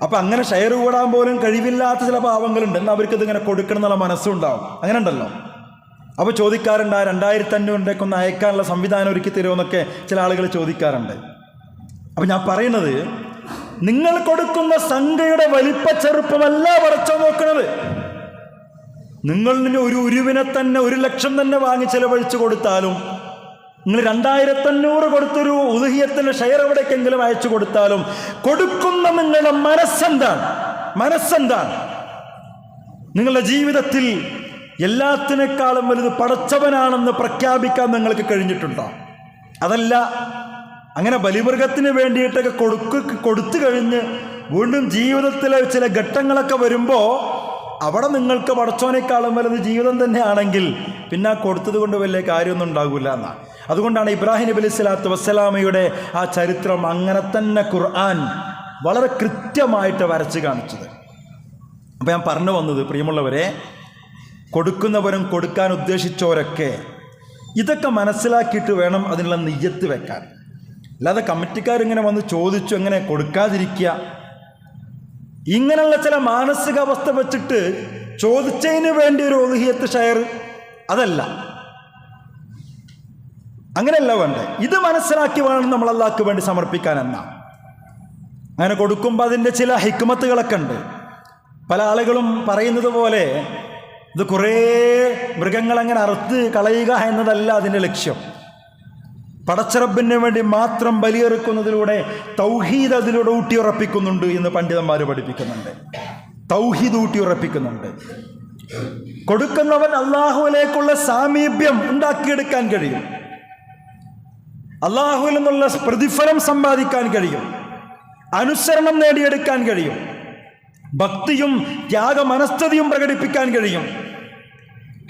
അപ്പം അങ്ങനെ ഷെയർ കൂടാൻ പോലും കഴിവില്ലാത്ത ചില പാവങ്ങളുണ്ട്. എന്നാൽ അവർക്ക് ഇതിങ്ങനെ കൊടുക്കണം എന്നുള്ള മനസ്സുണ്ടാവും അങ്ങനെ ഉണ്ടല്ലോ. അപ്പോൾ ചോദിക്കാറുണ്ട് ആ രണ്ടായിരത്തി അഞ്ഞൂറിന്റെയൊക്കെ ഒന്ന് അയക്കാനുള്ള സംവിധാനം ഒരുക്കി തരുമെന്നൊക്കെ ചില ആളുകൾ ചോദിക്കാറുണ്ട്. അപ്പം ഞാൻ പറയുന്നത് നിങ്ങൾ കൊടുക്കുന്ന സംഖ്യയുടെ വലിപ്പ ചെറുപ്പമല്ല പടച്ചോ നോക്കുന്നത്. നിങ്ങൾ ഒരു ഉരുവിനെ തന്നെ ഒരു ലക്ഷം തന്നെ വാങ്ങി ചെലവഴിച്ചു കൊടുത്താലും നിങ്ങൾ രണ്ടായിരത്തഞ്ഞൂറ് കൊടുത്തൊരു ഉദഹിയത്തിന്റെ ഷെയർ എവിടേക്കെങ്കിലും അയച്ചു കൊടുത്താലും കൊടുക്കുന്ന നിങ്ങളുടെ മനസ്സെന്താണ്? മനസ്സെന്താണ്? നിങ്ങളുടെ ജീവിതത്തിൽ എല്ലാത്തിനേക്കാളും വലുത് പടച്ചവനാണെന്ന് പ്രഖ്യാപിക്കാൻ നിങ്ങൾക്ക് കഴിഞ്ഞിട്ടുണ്ടോ? അതല്ല അങ്ങനെ ബലിമൃഗത്തിന് വേണ്ടിയിട്ടൊക്കെ കൊടുക്ക് കൊടുത്തു കഴിഞ്ഞ് വീണ്ടും ജീവിതത്തിലെ ചില ഘട്ടങ്ങളൊക്കെ വരുമ്പോൾ അവിടെ നിങ്ങൾക്ക് പടച്ചോനേക്കാളും വലുത് ജീവിതം തന്നെയാണെങ്കിൽ പിന്നെ ആ കൊടുത്തത് കൊണ്ട് വലിയ കാര്യമൊന്നും ഉണ്ടാകില്ല എന്നാണ് അതുകൊണ്ടാണ് ഇബ്രാഹിം നബി അലൈഹി സ്വലാത്തു വസ്സലാമയുടെ ആ ചരിത്രം അങ്ങനെ തന്നെ ഖുർആൻ വളരെ കൃത്യമായിട്ട് വരച്ച് കാണിച്ചത്. അപ്പോൾ ഞാൻ പറഞ്ഞു വന്നത് പ്രിയമുള്ളവരെ കൊടുക്കുന്നവരും കൊടുക്കാൻ ഉദ്ദേശിച്ചവരൊക്കെ ഇതൊക്കെ മനസ്സിലാക്കിയിട്ട് വേണം അതിനുള്ള നെയ്യത്ത് വെക്കാൻ. അല്ലാതെ കമ്മിറ്റിക്കാരിങ്ങനെ വന്ന് ചോദിച്ചു എങ്ങനെ കൊടുക്കാതിരിക്കുക? ഇങ്ങനെയുള്ള ചില മാനസികാവസ്ഥ വെച്ചിട്ട് ചോദിച്ചതിന് വേണ്ടി ഒരു ഒതുഹിയത്ത് ഷെയർ അതല്ല. അങ്ങനെയല്ല വേണ്ടേ? ഇത് മനസ്സിലാക്കി വേണം നമ്മൾ അള്ളാഹ്ക്ക് വേണ്ടി സമർപ്പിക്കാൻ എന്നാ. അങ്ങനെ കൊടുക്കുമ്പോൾ അതിന്റെ ചില ഹിക്മത്തുകളൊക്കെ ഉണ്ട്. പല ആളുകളും പറയുന്നത് പോലെ ഇത് കുറേ മൃഗങ്ങളങ്ങനെ അറുത്ത് കളയുക എന്നതല്ല അതിന്റെ ലക്ഷ്യം. പടച്ചറബിന് വേണ്ടി മാത്രം ബലിയെറുക്കുന്നതിലൂടെ തൗഹീദ് അതിലൂടെ ഊട്ടിയുറപ്പിക്കുന്നുണ്ട് എന്ന് പണ്ഡിതന്മാർ പഠിപ്പിക്കുന്നുണ്ട്. തൗഹീദ് ഊട്ടിയുറപ്പിക്കുന്നുണ്ട്. കൊടുക്കുന്നവൻ അള്ളാഹുവിലേക്കുള്ള സാമീപ്യം ഉണ്ടാക്കിയെടുക്കാൻ കഴിയും. അള്ളാഹുവിൽ നിന്നുള്ള പ്രതിഫലം സമ്പാദിക്കാൻ കഴിയും. അനുസരണം നേടിയെടുക്കാൻ കഴിയും. ഭക്തിയും ത്യാഗ മനസ്ഥതിയും പ്രകടിപ്പിക്കാൻ കഴിയും.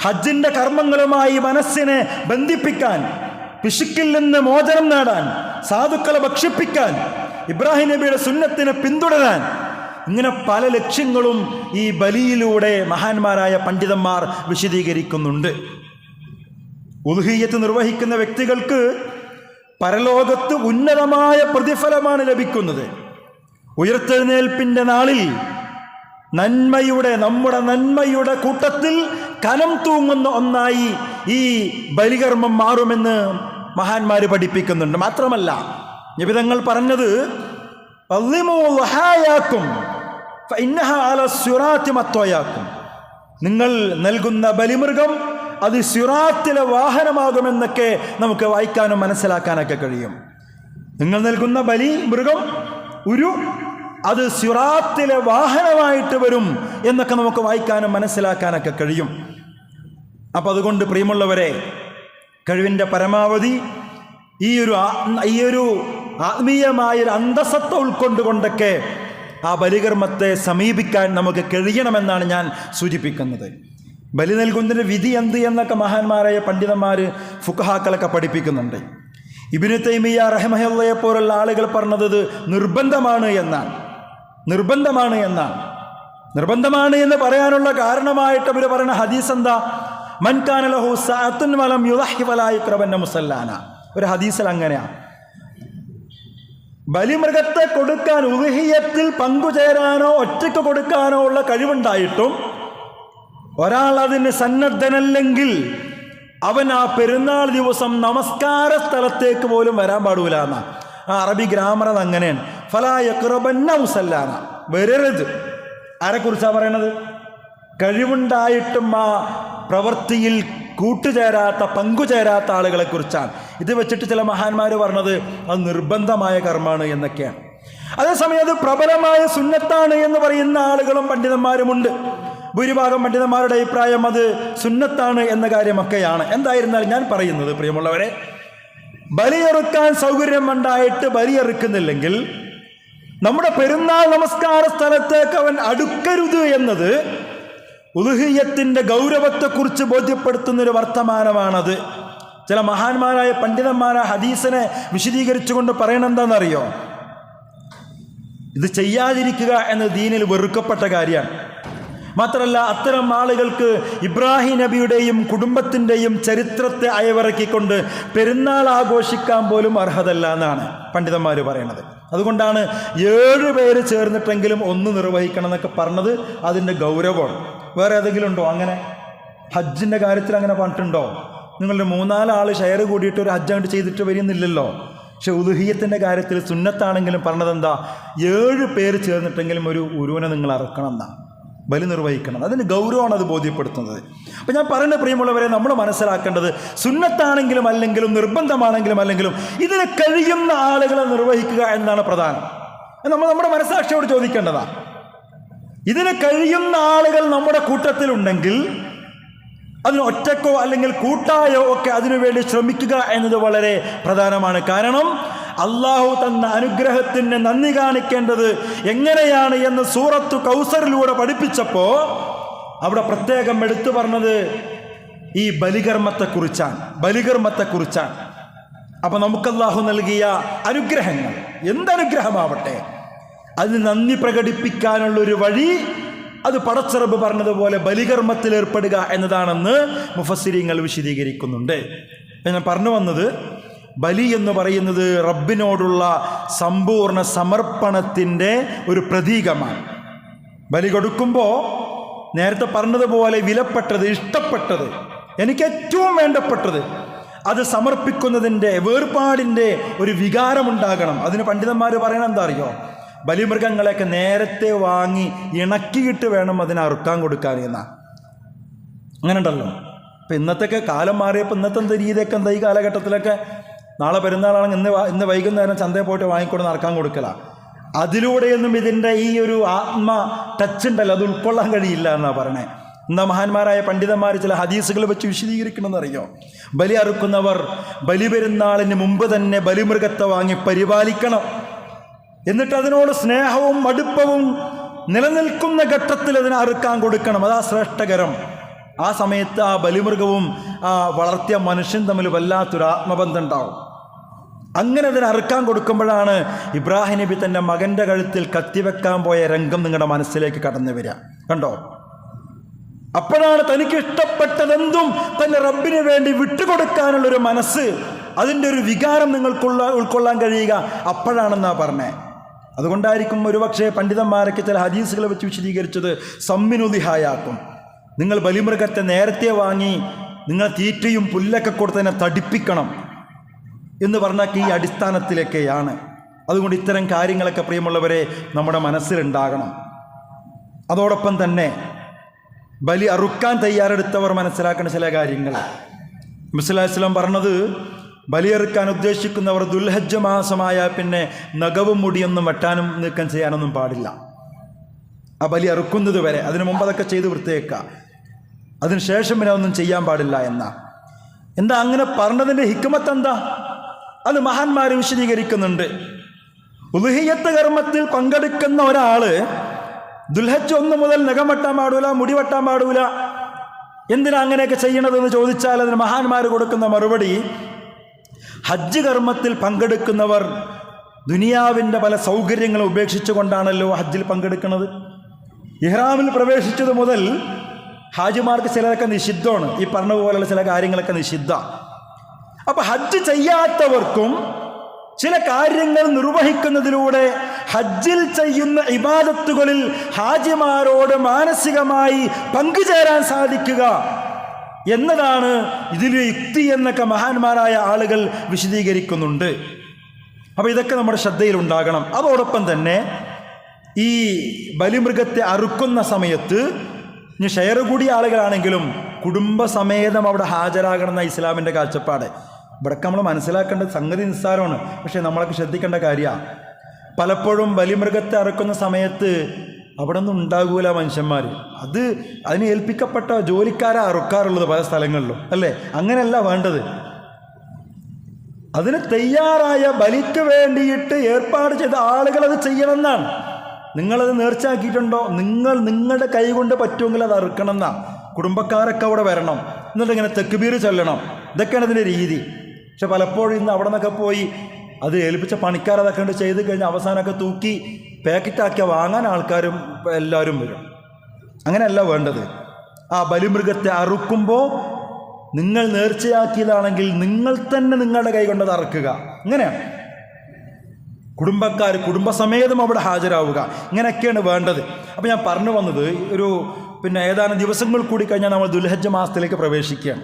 ഹജ്ജിന്റെ കർമ്മങ്ങളുമായി മനസ്സിനെ ബന്ധിപ്പിക്കാൻ പിശുക്കിൽ നിന്ന് മോചനം നേടാൻ സാധുക്കളെ ഭക്ഷിപ്പിക്കാൻ ഇബ്രാഹിം നബിയുടെ സുന്നത്തിനെ പിന്തുടരാൻ. ഇങ്ങനെ പല ലക്ഷ്യങ്ങളും ഈ ബലിയിലൂടെ മഹാന്മാരായ പണ്ഡിതന്മാർ വിശദീകരിക്കുന്നുണ്ട്. ഉൽഹീയത്ത് നിർവഹിക്കുന്ന വ്യക്തികൾക്ക് പരലോകത്ത് ഉന്നതമായ പ്രതിഫലമാണ് ലഭിക്കുന്നത്. ഉയർത്തെഴുന്നേൽപ്പിന്റെ നാളിൽ നന്മയുടെ നമ്മുടെ നന്മയുടെ കൂട്ടത്തിൽ കനം തൂങ്ങുന്ന ഒന്നായി ഈ ബലികർമ്മം മാറുമെന്ന് മഹാന്മാർ പഠിപ്പിക്കുന്നുണ്ട്. മാത്രമല്ല നിബിതങ്ങൾ പറഞ്ഞത് "അള്ളിമൂ ലഹായാക്കും ഫഇന്നഹ അല സിറാത്തി നിങ്ങൾ നൽകുന്ന ബലിമൃഗം അത് സിറാത്തിലെ വാഹനമാകുമെന്നൊക്കെ നമുക്ക് വായിക്കാനും മനസ്സിലാക്കാനൊക്കെ കഴിയും. നിങ്ങൾ നൽകുന്ന ബലി മൃഗം ഒരു അത് സിറാത്തിലെ വാഹനമായിട്ട് വരും എന്നൊക്കെ നമുക്ക് വായിക്കാനും മനസ്സിലാക്കാനൊക്കെ കഴിയും. അപ്പം അതുകൊണ്ട് പ്രിയമുള്ളവരെ കഴിവിന്റെ പരമാവധി ഈ ഒരു ഈ ഒരു ആത്മീയമായൊരു അന്തസത്ത ഉൾക്കൊണ്ടുകൊണ്ടൊക്കെ ആ ബലികർമ്മത്തെ സമീപിക്കാൻ നമുക്ക് കഴിയണമെന്നാണ് ഞാൻ സൂചിപ്പിക്കുന്നത്. ബലി നൽകുന്നതിന്റെ വിധി എന്ത് എന്നൊക്കെ മഹാന്മാരായ പണ്ഡിതന്മാർ ഫുഖഹാക്കളൊക്കെ പഠിപ്പിക്കുന്നുണ്ട്. ഇബിനു തൈമിയ റഹമഹല്ലയെ പോലുള്ള ആളുകൾ പറഞ്ഞത് നിർബന്ധമാണ് എന്നാണ്. നിർബന്ധമാണ് എന്നാണ്. നിർബന്ധമാണ് എന്ന് പറയാനുള്ള കാരണമായിട്ട് അവർ പറയുന്ന ഹദീസ് എന്താ മൻകാനലഹു സാത്തുൻ വലം മുസല്ലാന. ഒരു ഹദീസിൽ അങ്ങനെയാണ് ബലിമൃഗത്തെ കൊടുക്കാൻ ഉദഹിയത്തിൽ പങ്കുചേരാനോ ഒറ്റയ്ക്ക് കൊടുക്കാനോ ഉള്ള കഴിവുണ്ടായിട്ടും ഒരാൾ അതിന് സന്നദ്ധനല്ലെങ്കിൽ അവൻ ആ പെരുന്നാൾ ദിവസം നമസ്കാര സ്ഥലത്തേക്ക് പോലും വരാൻ പാടൂല എന്നാ. ആ അറബി ഗ്രാമർ അത് അങ്ങനെയാണ് ഫലായക്കുറബന്ന മുസല്ലാന വരരുത്. ആരെക്കുറിച്ചാണ് പറയണത്? കഴിവുണ്ടായിട്ടും ആ പ്രവൃത്തിയിൽ കൂട്ടുചേരാത്ത പങ്കുചേരാത്ത ആളുകളെ കുറിച്ചാണ്. ഇത് വെച്ചിട്ട് ചില മഹാന്മാർ പറഞ്ഞത് അത് നിർബന്ധമായ കർമ്മമാണ് എന്നൊക്കെയാണ്. അതേസമയം അത് പ്രബലമായ സുന്നത്താണ് എന്ന് പറയുന്ന ആളുകളും പണ്ഡിതന്മാരുമുണ്ട്. ഭൂരിഭാഗം പണ്ഡിതന്മാരുടെ അഭിപ്രായം അത് സുന്നത്താണ് എന്ന കാര്യമൊക്കെയാണ്. എന്തായിരുന്നാൽ ഞാൻ പറയുന്നത് പ്രിയമുള്ളവരെ ബലിയെറുക്കാൻ സൗകര്യം ഉണ്ടായിട്ട് ബലിയെറുക്കുന്നില്ലെങ്കിൽ നമ്മുടെ പെരുന്നാൾ നമസ്കാര സ്ഥലത്തേക്ക് അവൻ അടുക്കരുത് എന്നത് ഉലുഹിയത്തിന്റെ ഗൗരവത്തെക്കുറിച്ച് ബോധ്യപ്പെടുത്തുന്ന ഒരു വർത്തമാനമാണത്. ചില മഹാന്മാരായ പണ്ഡിതന്മാരായ ഹദീസിനെ വിശദീകരിച്ചുകൊണ്ട് പറയണ എന്താണെന്നറിയോ ഇത് ചെയ്യാതിരിക്കുക എന്ന ദീനിൽ വെറുക്കപ്പെട്ട കാര്യമാണ്. മാത്രമല്ല അത്തരം ആളുകൾക്ക് ഇബ്രാഹിം നബിയുടെയും കുടുംബത്തിന്റെയും ചരിത്രത്തെ അയവിറക്കിക്കൊണ്ട് പെരുന്നാൾ ആഘോഷിക്കാൻ പോലും അർഹതല്ല എന്നാണ് പണ്ഡിതന്മാർ പറയണത്. അതുകൊണ്ടാണ് ഏഴ് പേര് ചേർന്നിട്ടെങ്കിലും ഒന്ന് നിർവഹിക്കണം എന്നൊക്കെ പറഞ്ഞത് അതിന്റെ ഗൗരവമാണ്. വേറെ ഏതെങ്കിലും ഉണ്ടോ അങ്ങനെ? ഹജ്ജിന്റെ കാര്യത്തിൽ അങ്ങനെ പറഞ്ഞിട്ടുണ്ടോ? നിങ്ങളുടെ മൂന്നാലാൾ ഷെയർ കൂടിയിട്ട് ഒരു ഹജ്ജ് അങ്ങോട്ട് ചെയ്തിട്ട് വരുന്നില്ലല്ലോ. പക്ഷെ ഉദുഹീയത്തിന്റെ കാര്യത്തിൽ സുന്നത്താണെങ്കിലും പറഞ്ഞതെന്താ? ഏഴ് പേര് ചേർന്നിട്ടെങ്കിലും ഒരു ഉരുവനെ നിങ്ങൾ അറക്കണം എന്നാ ബലി നിർവഹിക്കണം അതിന് ഗൗരവമാണ് അത് ബോധ്യപ്പെടുത്തുന്നത്. അപ്പം ഞാൻ പറയുന്ന പ്രിയമുള്ളവരെ നമ്മൾ മനസ്സിലാക്കേണ്ടത് സുന്നത്താണെങ്കിലും അല്ലെങ്കിലും നിർബന്ധമാണെങ്കിലും അല്ലെങ്കിലും ഇതിന് കഴിയുന്ന ആളുകളെ നിർവഹിക്കുക എന്നാണ് പ്രധാനം. നമ്മൾ നമ്മുടെ മനസ്സാക്ഷിയോട് ചോദിക്കേണ്ടതാണ് ഇതിനെ കഴിയുന്ന ആളുകൾ നമ്മുടെ കൂട്ടത്തിലുണ്ടെങ്കിൽ അതിന് ഒറ്റക്കോ അല്ലെങ്കിൽ കൂട്ടായോ ഒക്കെ അതിനുവേണ്ടി ശ്രമിക്കുക എന്നത് വളരെ പ്രധാനമാണ്. കാരണം അള്ളാഹു തന്ന അനുഗ്രഹത്തിന് നന്ദി കാണിക്കേണ്ടത് എങ്ങനെയാണ് എന്ന് സൂറത്തു കൗസറിലൂടെ പഠിപ്പിച്ചപ്പോൾ അവിടെ പ്രത്യേകം എടുത്തു പറഞ്ഞത് ഈ ബലികർമ്മത്തെക്കുറിച്ചാണ് ബലികർമ്മത്തെക്കുറിച്ചാണ്. നമുക്ക് അള്ളാഹു നൽകിയ അനുഗ്രഹങ്ങൾ എന്തനുഗ്രഹമാവട്ടെ അതിന് നന്ദി പ്രകടിപ്പിക്കാനുള്ള ഒരു വഴി അത് പടച്ചറബ് പറഞ്ഞതുപോലെ ബലികർമ്മത്തിൽ ഏർപ്പെടുക എന്നതാണെന്ന് മുഫസിരിങ്ങൾ വിശദീകരിക്കുന്നുണ്ട്. ഞാൻ പറഞ്ഞു വന്നത് ബലി എന്ന് പറയുന്നത് റബ്ബിനോടുള്ള സമ്പൂർണ സമർപ്പണത്തിന്റെ ഒരു പ്രതീകമാണ്. ബലി കൊടുക്കുമ്പോൾ നേരത്തെ പറഞ്ഞതുപോലെ വിലപ്പെട്ടത് ഇഷ്ടപ്പെട്ടത് എനിക്ക് ഏറ്റവും വേണ്ടപ്പെട്ടത് അത് സമർപ്പിക്കുന്നതിന്റെ വേർപാടിന്റെ ഒരു വികാരമുണ്ടാകണം. അതിന് പണ്ഡിതന്മാർ പറയണം എന്താ അറിയോ ബലിമൃഗങ്ങളെയൊക്കെ നേരത്തെ വാങ്ങി ഇണക്കിയിട്ട് വേണം അതിനെ അറുക്കാൻ കൊടുക്കാൻ എന്നാ. അങ്ങനെ ഉണ്ടല്ലോ ഇപ്പം ഇന്നത്തെയൊക്കെ കാലം മാറിയപ്പോൾ ഇന്നത്തെ രീതിയൊക്കെ എന്താ ഈ കാലഘട്ടത്തിലൊക്കെ നാളെ പെരുന്നാളാണെങ്കിൽ ഇന്ന് ഇന്ന് വൈകുന്നേരം ചന്തയിൽ പോയിട്ട് വാങ്ങിക്കൊണ്ട് നടക്കാൻ കൊടുക്കല. അതിലൂടെയൊന്നും ഇതിന്റെ ഈ ഒരു ആത്മ ടച്ച് ഉണ്ടല്ലോ അത് ഉൾക്കൊള്ളാൻ കഴിയില്ല എന്നാണ് പറയണേ. എന്നാ മഹാന്മാരായ പണ്ഡിതന്മാർ ചില ഹദീസുകൾ വെച്ച് വിശദീകരിക്കണമെന്നറിയോ ബലി അറുക്കുന്നവർ ബലി പെരുന്നാളിന് മുമ്പ് തന്നെ ബലിമൃഗത്തെ വാങ്ങി പരിപാലിക്കണം. എന്നിട്ട് അതിനോട് സ്നേഹവും അടുപ്പവും നിലനിൽക്കുന്ന ഘട്ടത്തിൽ അതിനെ അറുക്കാൻ കൊടുക്കണം. അതാ ശ്രേഷ്ഠകരം. ആ സമയത്ത് ആ ബലിമൃഗവും ആ വളർത്തിയ മനുഷ്യൻ തമ്മിൽ വല്ലാത്തൊരു ആത്മബന്ധം ഉണ്ടാവും അങ്ങനെ അതിനെ അറുക്കാൻ കൊടുക്കുമ്പോഴാണ് ഇബ്രാഹിം നബി തന്റെ മകന്റെ കഴുത്തിൽ കത്തിവെക്കാൻ പോയ രംഗം നിങ്ങളുടെ മനസ്സിലേക്ക് കടന്നു വരിക. കണ്ടോ? അപ്പോഴാണ് തനിക്ക് ഇഷ്ടപ്പെട്ടതെന്തും തന്റെ റബ്ബിന് വേണ്ടി വിട്ടുകൊടുക്കാനുള്ളൊരു മനസ്സ് അതിന്റെ ഒരു വികാരം നിങ്ങൾക്കുള്ള ഉൾക്കൊള്ളാൻ കഴിയുക അപ്പോഴാണെന്നാ പറഞ്ഞേ. അതുകൊണ്ടായിരിക്കും ഒരുപക്ഷെ പണ്ഡിതന്മാരൊക്കെ ചില ഹദീസുകളെ വെച്ച് വിശദീകരിച്ചത് സമ്മിനുദിഹായാക്കും. നിങ്ങൾ ബലിമൃഗത്തെ നേരത്തെ വാങ്ങി നിങ്ങൾ തീറ്റയും പുല്ലൊക്കെ കൊടുത്തതിനെ തടിപ്പിക്കണം എന്ന് പറഞ്ഞാൽ ഈ അടിസ്ഥാനത്തിലൊക്കെയാണ്. അതുകൊണ്ട് ഇത്തരം കാര്യങ്ങളൊക്കെ പ്രിയമുള്ളവരെ നമ്മുടെ മനസ്സിലുണ്ടാകണം. അതോടൊപ്പം തന്നെ ബലി അറുക്കാൻ തയ്യാറെടുത്തവർ മനസ്സിലാക്കുന്ന ചില കാര്യങ്ങൾ. മുസ്ലാസ്ലാം പറഞ്ഞത് ബലിയെറുക്കാൻ ഉദ്ദേശിക്കുന്നവർ ദുൽഹജ്ജ മാസമായ പിന്നെ നഖവും മുടിയൊന്നും വെട്ടാനും നീക്കം ചെയ്യാനൊന്നും പാടില്ല. ആ ബലി അറുക്കുന്നത് വരെ അതിനു മുമ്പ് അതൊക്കെ ചെയ്ത് വൃത്തിയേക്കുക. അതിനുശേഷം പിന്നെ ഒന്നും ചെയ്യാൻ പാടില്ല എന്ന. എന്താ അങ്ങനെ പറഞ്ഞതിന്റെ ഹിക്കുമത്ത് എന്താ അത് മഹാന്മാർ വിശദീകരിക്കുന്നുണ്ട്. ഉലുഹിയത്ത് കർമ്മത്തിൽ പങ്കെടുക്കുന്ന ഒരാൾ ദുൽഹജ് ഒന്നു മുതൽ നഖം വെട്ടാൻ പാടൂല മുടി പാടൂല. എന്തിനാ അങ്ങനെയൊക്കെ ചെയ്യണതെന്ന് ചോദിച്ചാൽ അതിന് മഹാന്മാർ കൊടുക്കുന്ന മറുപടി ഹജ്ജ് കർമ്മത്തിൽ പങ്കെടുക്കുന്നവർ ദുനിയാവിന്റെ പല സൗകര്യങ്ങളും ഉപേക്ഷിച്ചുകൊണ്ടാണല്ലോ ഹജ്ജിൽ പങ്കെടുക്കുന്നത് ഇഹ്റാമിൽ പ്രവേശിച്ചത് മുതൽ ഹാജിമാർക്ക് ചിലതൊക്കെ നിഷിദ്ധമാണ്. ഈ പറഞ്ഞ പോലെയുള്ള ചില കാര്യങ്ങളൊക്കെ നിഷിദ്ധ. അപ്പൊ ഹജ്ജ് ചെയ്യാത്തവർക്കും ചില കാര്യങ്ങൾ നിർവഹിക്കുന്നതിലൂടെ ഹജ്ജിൽ ചെയ്യുന്ന ഇബാദത്തുകളിൽ ഹാജിമാരോട് മാനസികമായി പങ്കുചേരാൻ സാധിക്കുക എന്നതാണ് ഇതിലെ യുക്തി എന്നൊക്കെ മഹാന്മാരായ ആളുകൾ വിശദീകരിക്കുന്നുണ്ട്. അപ്പോൾ ഇതൊക്കെ നമ്മുടെ ശ്രദ്ധയിലുണ്ടാകണം അതോടൊപ്പം തന്നെ ഈ ബലിമൃഗത്തെ അറുക്കുന്ന സമയത്ത് ഇനി ഷെയർ കൂടിയ ആളുകളാണെങ്കിലും കുടുംബസമേതം അവിടെ ഹാജരാകണം എന്ന ഇസ്ലാമിന്റെ കാഴ്ചപ്പാട്. ഇവിടൊക്കെ നമ്മൾ മനസ്സിലാക്കേണ്ട സംഗതി നിസ്സാരമാണ്. പക്ഷേ നമ്മളൊക്കെ ശ്രദ്ധിക്കേണ്ട കാര്യമാണ് പലപ്പോഴും ബലിമൃഗത്തെ അറുക്കുന്ന സമയത്ത് അവിടെ ഒന്നും ഉണ്ടാകൂല മനുഷ്യന്മാർ അത് അതിന് ഏൽപ്പിക്കപ്പെട്ട ജോലിക്കാരെ അറുക്കാറുള്ളത് പല സ്ഥലങ്ങളിലും. അല്ലേ? അങ്ങനെയല്ല വേണ്ടത്. അതിന് തയ്യാറായ ബലിക്ക് വേണ്ടിയിട്ട് ഏർപ്പാട് ചെയ്ത ആളുകൾ അത് ചെയ്യണമെന്നാണ്. നിങ്ങളത് നേർച്ചയാക്കിയിട്ടുണ്ടോ? നിങ്ങൾ നിങ്ങളുടെ കൈ കൊണ്ട് പറ്റുമെങ്കിൽ അത് അറുക്കണം എന്നാ കുടുംബക്കാരൊക്കെ അവിടെ വരണം. എന്നിട്ട് ഇങ്ങനെ തെക്കുബീർ ചൊല്ലണം. ഇതൊക്കെയാണ് അതിന്റെ രീതി. പക്ഷെ പലപ്പോഴും ഇന്ന് അവിടെ നിന്നൊക്കെ പോയി അത് ഏൽപ്പിച്ച പണിക്കാർ അതൊക്കെ ഉണ്ട് ചെയ്ത് കഴിഞ്ഞ് അവസാനമൊക്കെ തൂക്കി പാക്കറ്റാക്കിയ വാങ്ങാൻ ആൾക്കാരും എല്ലാവരും വരും. അങ്ങനെയല്ല വേണ്ടത്. ആ ബലിമൃഗത്തെ അറുക്കുമ്പോൾ നിങ്ങൾ നേർച്ചയാക്കിയതാണെങ്കിൽ നിങ്ങൾ തന്നെ നിങ്ങളുടെ കൈ കൊണ്ടത് അറക്കുക. ഇങ്ങനെയാണ് കുടുംബക്കാർ കുടുംബസമേതം അവിടെ ഹാജരാവുക. ഇങ്ങനെയൊക്കെയാണ് വേണ്ടത്. അപ്പോൾ ഞാൻ പറഞ്ഞു വന്നത് ഒരു പിന്നെ ഏതാനും ദിവസങ്ങൾ കൂടി കഴിഞ്ഞാൽ നമ്മൾ ദുൽഹജ്ജ മാസത്തിലേക്ക് പ്രവേശിക്കുകയാണ്.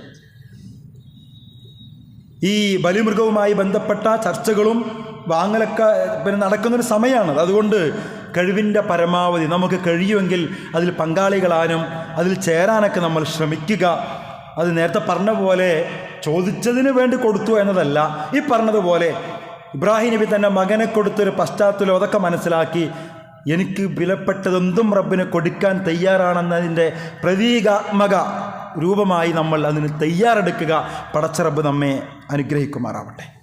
ഈ ബലിമൃഗവുമായി ബന്ധപ്പെട്ട ചർച്ചകളും വാങ്ങലൊക്കെ പിന്നെ നടക്കുന്നൊരു സമയമാണ്. അതുകൊണ്ട് കഴിവിന്റെ പരമാവധി നമുക്ക് കഴിയുമെങ്കിൽ അതിൽ പങ്കാളികളാനും അതിൽ ചേരാനൊക്കെ നമ്മൾ ശ്രമിക്കുക. അത് നേരത്തെ പറഞ്ഞ പോലെ ചോദിച്ചതിന് വേണ്ടി കൊടുത്തു എന്നതല്ല. ഈ പറഞ്ഞതുപോലെ ഇബ്രാഹിം നബി തന്റെ മകനെ കൊടുത്തൊരു പശ്ചാത്തലം അതൊക്കെ മനസ്സിലാക്കി എനിക്ക് വിലപ്പെട്ടതെന്തും റബ്ബിന് കൊടുക്കാൻ തയ്യാറാണെന്നതിന്റെ പ്രതീകാത്മക രൂപമായി നമ്മൾ അതിന് തയ്യാറെടുക്കുക. പടച്ച റബ്ബ് നമ്മെ അനുഗ്രഹിക്കുമാറാവട്ടെ.